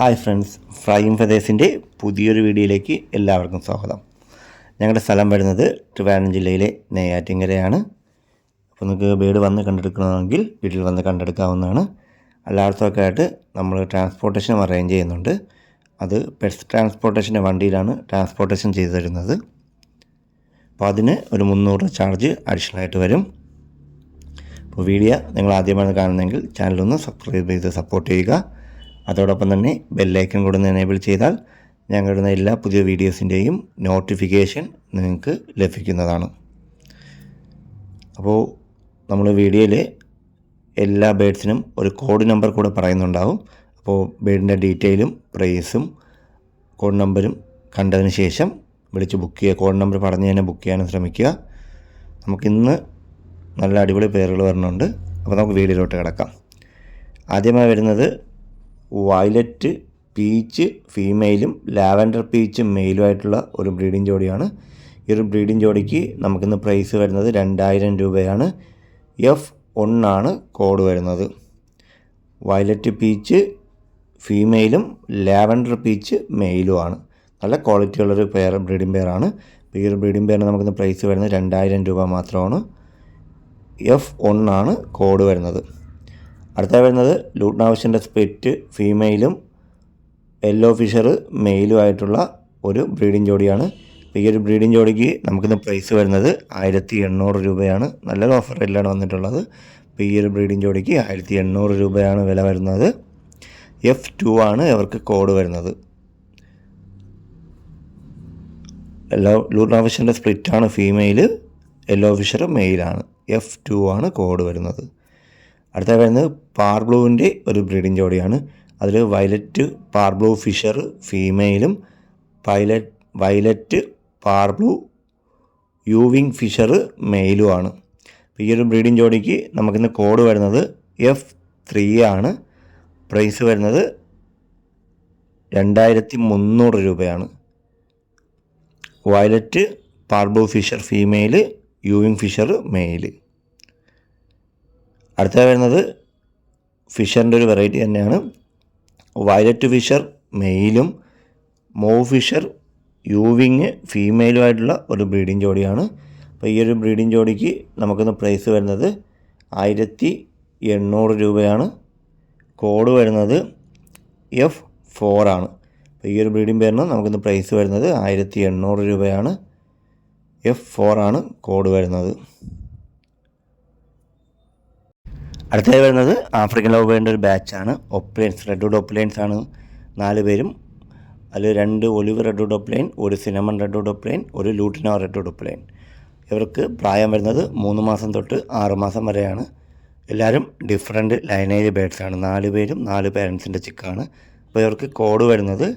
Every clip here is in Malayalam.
ഹായ് ഫ്രണ്ട്സ് ഫ്രൈം ഫെതേഴ്സിന്റെ പുതിയൊരു വീഡിയോയിലേക്ക് എല്ലാവർക്കും സ്വാഗതം. ഞങ്ങളുടെ സ്ഥലം വരുന്നത് ട്രിവാൻഡ്രം ജില്ലയിലെ നെയ്യാറ്റിങ്കരയാണ് അപ്പോൾ നിങ്ങൾക്ക് വീട് വന്ന് കണ്ടെടുക്കണമെങ്കിൽ വീട്ടിൽ വന്ന് കണ്ടെടുക്കാവുന്നതാണ്. എല്ലായിടത്തുമൊക്കെ ആയിട്ട് നമ്മൾ ട്രാൻസ്പോർട്ടേഷൻ അറേഞ്ച് ചെയ്യുന്നുണ്ട്. അത് പെറ്റ്സ് ട്രാൻസ്പോർട്ടേഷന്റെ വണ്ടിയിലാണ് ട്രാൻസ്പോർട്ടേഷൻ ചെയ്തു തരുന്നത്. അപ്പോൾ അതിന് ഒരു മുന്നൂറ് ചാർജ് അഡീഷണൽ ആയിട്ട് വരും. അപ്പോൾ വീഡിയോ നിങ്ങൾ ആദ്യമാണ് കാണുന്നതെങ്കിൽ ചാനലൊന്ന് സബ്സ്ക്രൈബ് ചെയ്ത് സപ്പോർട്ട് ചെയ്യുക. അതോടൊപ്പം തന്നെ ബെല്ലൈക്കൺ കൂടെ എനേബിൾ ചെയ്താൽ ഞങ്ങളുടെ എല്ലാ പുതിയ വീഡിയോസിന്റെയും നോട്ടിഫിക്കേഷൻ നിങ്ങൾക്ക് ലഭിക്കുന്നതാണ്. അപ്പോൾ നമ്മൾ വീഡിയോയിൽ എല്ലാ ബേഡ്സിനും ഒരു കോഡ് നമ്പർ കൂടെ പറയുന്നുണ്ടാവും. അപ്പോൾ ബേഡിന്റെ ഡീറ്റെയിലും പ്രൈസും കോഡ് നമ്പരും കണ്ടതിന് ശേഷം വിളിച്ച് ബുക്ക് ചെയ്യുക. കോഡ് നമ്പർ പറഞ്ഞ് തന്നെ ബുക്ക് ചെയ്യാനും ശ്രമിക്കുക. നമുക്കിന്ന് നല്ല അടിപൊളി പേരുകൾ വരുന്നുണ്ട് അപ്പോൾ നമുക്ക് വീഡിയോയിലോട്ട് കിടക്കാം. ആദ്യമായി വരുന്നത് വയലറ്റ് പീച്ച് ഫീമെയിലും ലാവൻഡർ പീച്ച് മെയിലുമായിട്ടുള്ള ഒരു ബ്രീഡിംഗ് ജോഡിയാണ്. ഈ ഒരു ബ്രീഡിംഗ് ജോഡിക്ക് നമുക്കിന്ന് പ്രൈസ് വരുന്നത് രണ്ടായിരം രൂപയാണ്. എഫ് ഒന്നാണ് കോഡ് വരുന്നത്. വയലറ്റ് പീച്ച് ഫീമെയിലും ലാവൻഡർ പീച്ച് മെയിലുമാണ് നല്ല ക്വാളിറ്റി ഉള്ളൊരു പെയർ ബ്രീഡിംഗ് പെയറാണ് ഈ ഒരു ബ്രീഡിംഗ് പെയറിന് നമുക്കിന്ന് പ്രൈസ് വരുന്നത് രണ്ടായിരം രൂപ മാത്രമാണ്. എഫ് ഒന്നാണ് കോഡ് വരുന്നത്. അടുത്ത വരുന്നത് ലൂട്ട്നാവശ്യന്റെ സ്പെറ്റ് ഫീമെയിലും യെല്ലോ ഫിഷർ മെയിലുമായിട്ടുള്ള ഒരു ബ്രീഡിംഗ് ജോഡിയാണ്. ഈ ഒരു ബ്രീഡിംഗ് ജോഡിക്ക് നമുക്കിന്ന് പ്രൈസ് വരുന്നത് ആയിരത്തി എണ്ണൂറ് രൂപയാണ്. നല്ലൊരു ഓഫർ എല്ലാം വന്നിട്ടുള്ളത്. ഈ ഒരു ബ്രീഡിംഗ് ജോഡിക്ക് ആയിരത്തി എണ്ണൂറ് രൂപയാണ് വില വരുന്നത്. എഫ് ടു ആണ് അവർക്ക് കോഡ് വരുന്നത്. യെല്ലോ ലൂർണാഫിഷറിന്റെ സ്പ്ലിറ്റാണ് ഫീമെയിൽ യെല്ലോ ഫിഷർ മെയിലാണ് എഫ് ടു ആണ്. കോഡ് വരുന്നത്. അടുത്ത വരുന്നത് പാർബ്ലൂവിന്റെ ഒരു ബ്രീഡിംഗ് ജോഡിയാണ്. അതിൽ violet parblue fisher ഫീമെയിലും pilot violet parblue euwing fisher മെയിലുമാണ്. ഈ ഒരു ബ്രീഡിംഗ് ജോഡിക്ക് നമുക്കിന്ന് കോഡ് വരുന്നത് എഫ് ത്രീ ആണ്. പ്രൈസ് വരുന്നത് രണ്ടായിരത്തി മുന്നൂറ് രൂപയാണ്. Violet parblue Fischer female euwing Fischer male. അടുത്ത വരുന്നത് ഫിഷറിന്റെ ഒരു വെറൈറ്റി തന്നെയാണ്. വയലറ്റ് ഫിഷർ മെയിലും മോവ് ഫിഷർ യൂവിങ് ഫീമെയിലുമായിട്ടുള്ള ഒരു ബ്രീഡിംഗ് ജോഡിയാണ്. അപ്പോൾ ഈ ഒരു ബ്രീഡിംഗ് ജോഡിക്ക് നമുക്കിന്ന് പ്രൈസ് വരുന്നത് ആയിരത്തി എണ്ണൂറ് രൂപയാണ്. കോഡ് വരുന്നത് എഫ് ആണ്. അപ്പോൾ ഈ ഒരു ബ്രീഡിംഗ് പേരിന് നമുക്കിന്ന് പ്രൈസ് വരുന്നത് ആയിരത്തി എണ്ണൂറ് രൂപയാണ്. എഫ് ആണ് കോഡ് വരുന്നത്. അടുത്തതായി വരുന്നത് ആഫ്രിക്കൻ ലോ വേണ്ട ഒരു ബാച്ചാണ് ഒപ്ലൈൻസ് റെഡ് ഒപ്ലൈൻസ് ആണ് നാല് പേരും. അതിൽ രണ്ട് ഒലിവ് റെഡ് ഒപ്ലൈൻ ഒരു സിനമൺ റെഡ് ഒപ്ലൈൻ ഒരു ലൂട്ടിനോ റെഡ് ഒപ്ലൈൻ ഇവർക്ക് പ്രായം വരുന്നത് മൂന്ന് മാസം തൊട്ട് ആറ് മാസം വരെയാണ്. എല്ലാവരും ഡിഫറെന്റ് ലൈനേജ് ബേഡ്സ് ആണ്. നാല് പേരും നാല് പേരൻസിന്റെ ചിക്കാണ്. അപ്പോൾ ഇവർക്ക് കോഡ് വരുന്നത്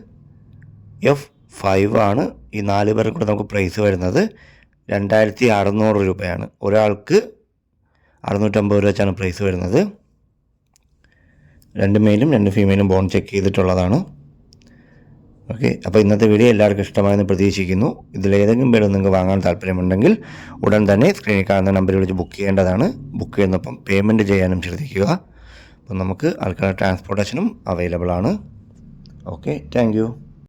എഫ് ഫൈവ് ആണ്. ഈ നാല് പേർക്കൂടെ നമുക്ക് പ്രൈസ് വരുന്നത് രണ്ടായിരത്തി അറുന്നൂറ് രൂപയാണ്. ഒരാൾക്ക് അറുന്നൂറ്റമ്പത് രൂപ വെച്ചാണ് പ്രൈസ് വരുന്നത്. രണ്ട് മെയിലും രണ്ട് ഫീമെയിലും ബോൺ ചെക്ക് ചെയ്തിട്ടുള്ളതാണ്. ഓക്കെ അപ്പോൾ ഇന്നത്തെ വീഡിയോ എല്ലാവർക്കും ഇഷ്ടമായെന്ന് പ്രതീക്ഷിക്കുന്നു. ഇതിലേതെങ്കിലും പേര് നിങ്ങൾക്ക് വാങ്ങാൻ താല്പര്യമുണ്ടെങ്കിൽ ഉടൻ തന്നെ സ്ക്രീനിൽ കാണുന്ന നമ്പറിൽ വിളിച്ച് ബുക്ക് ചെയ്യേണ്ടതാണ്. ബുക്ക് ചെയ്യുന്നപ്പം പേയ്മെന്റ് ചെയ്യാനും ശ്രദ്ധിക്കുക. അപ്പം നമുക്ക് ആൾക്കാർ ട്രാൻസ്പോർട്ടേഷനും അവൈലബിൾ ആണ്. Okay thank